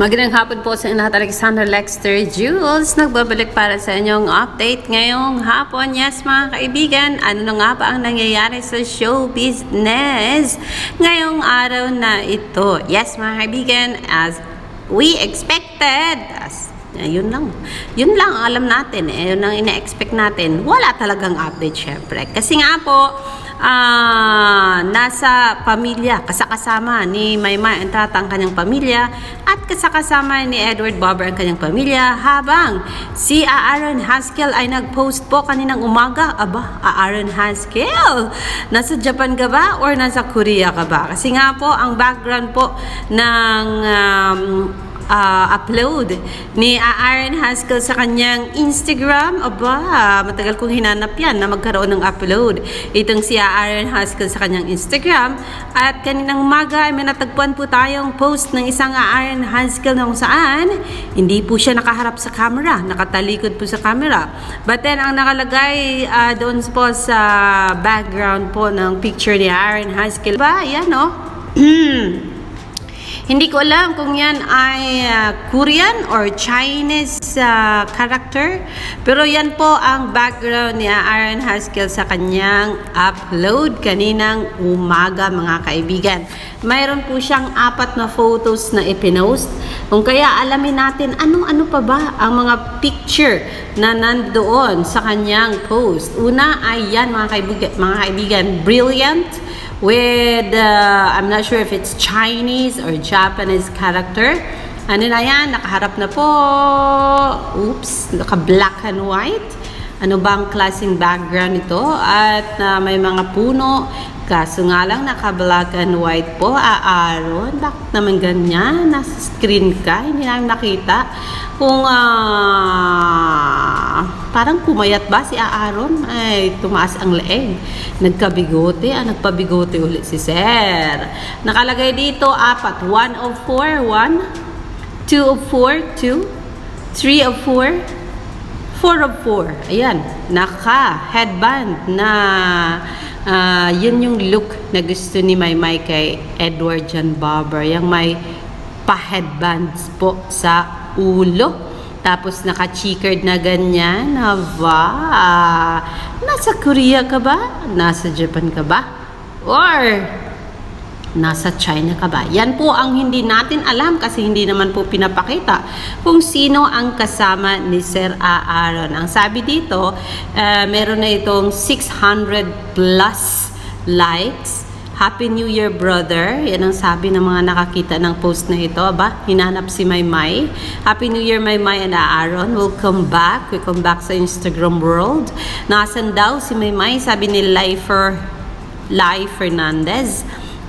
Magandang hapon po sa lahat, Alexander Lexter Jules. Nagbabalik para sa inyong update ngayong hapon. Yes, mga kaibigan, ano na nga ba ang nangyayari sa show business ngayong araw na ito? Yes, mga kaibigan, as we expected, as yun lang. Yun lang ang alam natin. Eh, yun ang ina-expect natin. Wala talagang update, syempre. Kasi nga po, ah, nasa pamilya, kasakasama ni Maymay ang tatang kanyang pamilya at kasakasama ni Edward Bobber ang kanyang pamilya habang si Aaron Haskell ay nag-post po kaninang umaga. Aba, Aaron Haskell, nasa Japan ka ba or nasa Korea ka ba? Kasi nga po, ang background po ng um, ah, upload ni Aaron Haskell sa kanyang Instagram. Aba, matagal kong hinanap yan na magkaroon ng upload. Itong si Aaron Haskell sa kanyang Instagram. At kaninang umaga ay may natagpuan po tayong post ng isang Aaron Haskell na kung saan hindi po siya nakaharap sa camera. Nakatalikod po sa camera. But then, ang nakalagay ah, doon po sa background po ng picture ni Aaron Haskell. Ba, yan oh. Hindi ko alam kung yan ay ah, Korean or Chinese ah, character. Pero yan po ang background ni Aaron Haskell sa kanyang upload kaninang umaga mga kaibigan. Mayroon po siyang apat na photos na ipinost. Kung kaya alamin natin anong-ano pa ba ang mga picture na nandoon sa kanyang post. Una ay yan mga kaibigan, mga kaibigan brilliant with, uh, I'm not sure if it's Chinese or Japanese character. Ano na yan? Nakaharap na po. Oops, naka-black and white. Ano bang klaseng background ito? At uh, may mga puno. Kaso nga lang, naka-black and white po. Aaron, bakit naman ganyan? Nasa screen ka, hindi namin nakita. Kung ah, parang pumayat ba si Aaron? Ay, tumaas ang leeg. Nagkabigote, ah, nagpabigote ulit si Sir. Nakalagay dito, apat. One of four, one. Two of four, two. Three of four, four of four. Ayan, naka-headband na ah, yun yung look na gusto ni Maymay kay Edward John Barber. Yung may pa-headbands po sa ulo. Tapos naka-checkered na ganyan. Aba, nasa Korea ka ba? Nasa Japan ka ba? Or nasa China ka ba? Yan po ang hindi natin alam kasi hindi naman po pinapakita kung sino ang kasama ni Sir Aaron. Ang sabi dito, uh, meron na itong 600 plus likes. Happy New Year, brother. Yan ang sabi ng mga nakakita ng post na ito. Aba, hinanap si Maymay. Happy New Year, Maymay and Aaron. Welcome back. Welcome back sa Instagram world. Nasaan daw si Maymay? Sabi ni Lifer, Lai Fernandez.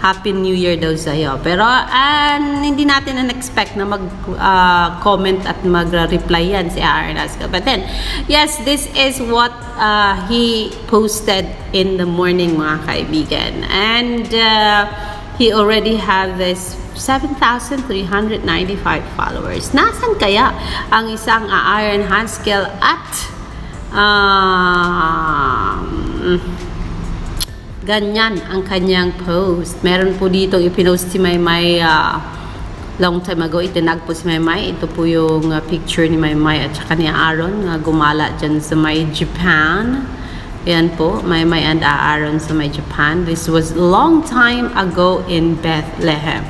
Happy New Year daw sa'yo. Pero ah, hindi natin na-expect na mag-comment at mag-reply yan si Aaron Ascal. But then, yes, this is what uh, he posted in the morning mga kaibigan. And uh, he already have this 7,395 followers. Nasaan kaya ang isang Aaron Haskell at um, ganyan ang kanyang post. Meron po dito ipinost si Maymay uh, long time ago. Itinag po si Maymay. Ito po yung uh, picture ni Maymay at saka ni Aaron na gumala dyan sa may Japan. Yan po, Maymay and Aaron sa may Japan. This was long time ago in Bethlehem.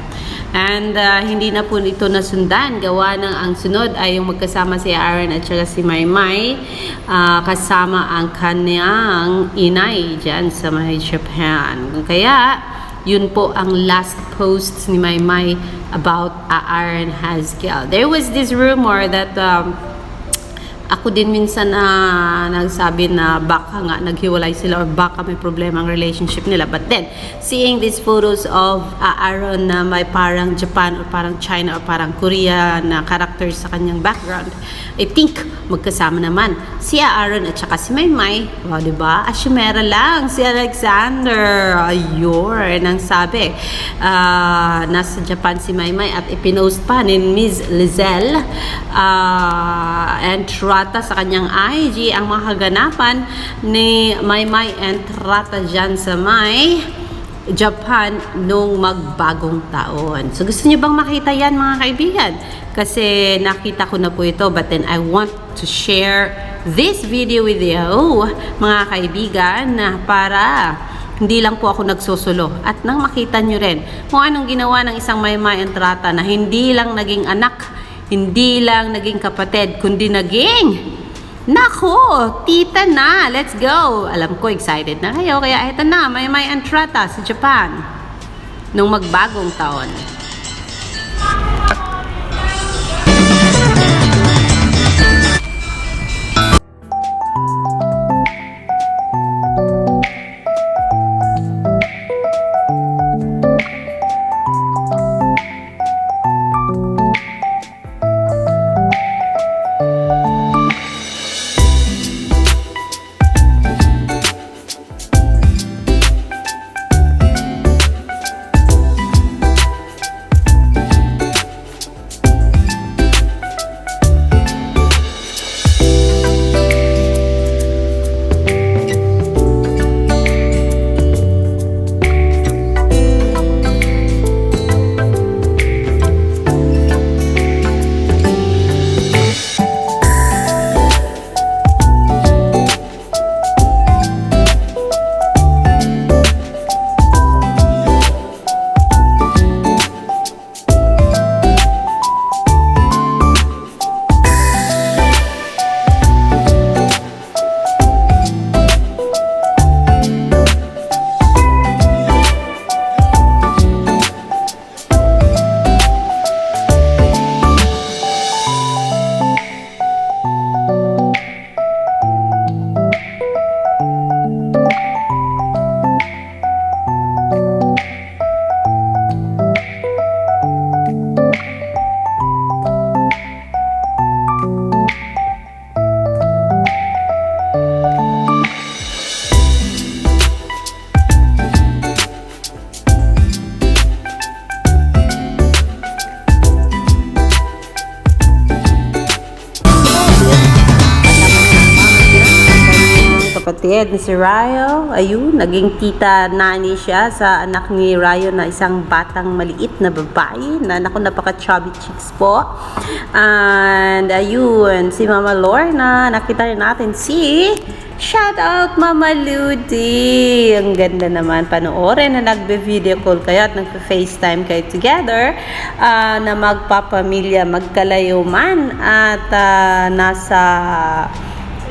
And uh, hindi na po ito nasundan. Gawa ng ang sunod ay yung magkasama si Aaron at saka si Maymay uh, kasama ang kanyang inay dyan sa may Japan. Kaya, yun po ang last post ni Maymay about Aaron Haskell. There was this rumor that um, ako din minsan na nagsabi na baka nga naghiwalay sila or baka may problema ang relationship nila. But then, seeing these photos of uh, Aaron na may parang Japan or parang China or parang Korea na characters sa kanyang background, I think magkasama naman si Aaron at saka si Maymay. O, oh, diba? Asyumera lang si Alexander. Ayun, ang sabi. Uh, nasa Japan si Maymay at ipinost pa ni Ms. Lizelle uh, and Trata sa kanyang IG ang mga kaganapan ni Maymay and Trata dyan sa may Japan nung magbagong taon. So gusto niyo bang makita yan mga kaibigan? Kasi nakita ko na po ito but then I want to share this video with you mga kaibigan na para hindi lang po ako nagsusulo at nang makita nyo rin kung anong ginawa ng isang maymay entrata na hindi lang naging anak, hindi lang naging kapatid, kundi naging Nako, tita na, let's go! Alam ko, excited na kayo, kaya eto na, may may entrata sa Japan nung magbagong taon. Kapatid ni si Ryo. Ayun, naging tita nani siya sa anak ni Ryo na isang batang maliit na babae na naku napaka-chubby chicks po. And ayun, si Mama Lorna, nakita rin natin si Shout out Mama Ludi! Ang ganda naman panoorin na nagbe-video call kayo at nagpe-FaceTime kayo together ah, na magpapamilya, magkalayo man at ah, nasa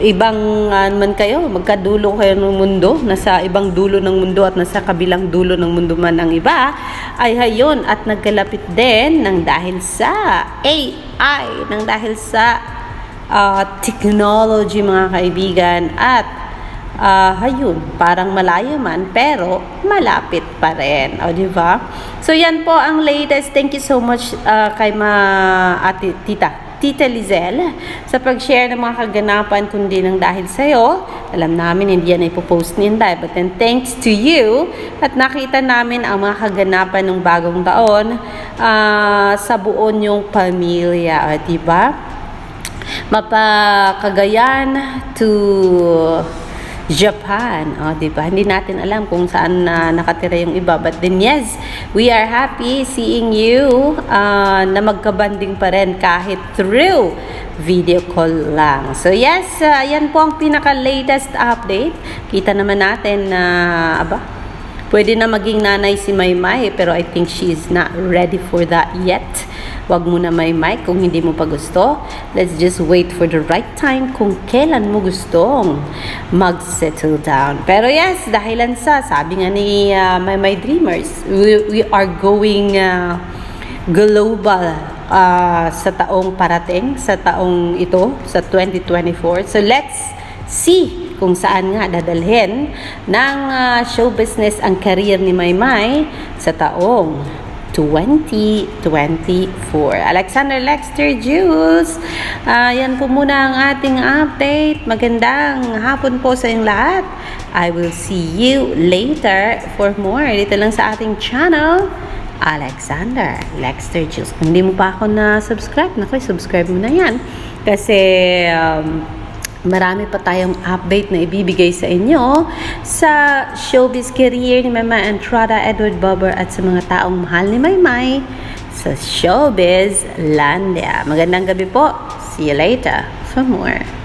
ibang uh, man kayo, magkadulo kayo ng mundo, nasa ibang dulo ng mundo at nasa kabilang dulo ng mundo man ang iba, ay hayon at nagkalapit din ng dahil sa AI, ng dahil sa uh, technology mga kaibigan at uh, hayun, parang malayo man pero malapit pa rin. O, di ba? So, yan po ang latest. Thank you so much uh, kay ma ati, tita Tita Lizelle sa pag-share ng mga kaganapan kundi ng dahil sa'yo. Alam namin hindi yan ipopost ni Inday but then thanks to you at nakita namin ang mga kaganapan ng bagong taon uh, sa buo yung pamilya. O, diba? Mapakagayan to Japan. O, di ba? Hindi natin alam kung saan na nakatira yung iba. But then, yes, we are happy seeing you uh, na magkabanding pa rin kahit through video call lang. So, yes, uh, yan po ang pinaka-latest update. Kita naman natin na, uh, aba, pwede na maging nanay si Maymay, pero I think she is not ready for that yet. Huwag mo na may mic kung hindi mo pa gusto. Let's just wait for the right time kung kailan mo gustong mag-settle down. Pero yes, dahilan sa, sabi nga ni uh, My My Dreamers, we, we are going uh, global uh, sa taong parating, sa taong ito, sa 2024. So let's see kung saan nga dadalhin ng uh, show business ang career ni Maymay sa taong 2024. Alexander Lexter Juice. Uh, yan po muna ang ating update. Magandang hapon po sa inyong lahat. I will see you later for more dito lang sa ating channel. Alexander Lexter Juice. Kung hindi mo pa ako na-subscribe, naku, subscribe mo na yan. Kasi, um, marami pa tayong update na ibibigay sa inyo sa showbiz career ni Mama Entrada, Edward Bobber at sa mga taong mahal ni Maymay sa Showbiz Landia. Magandang gabi po. See you later for more.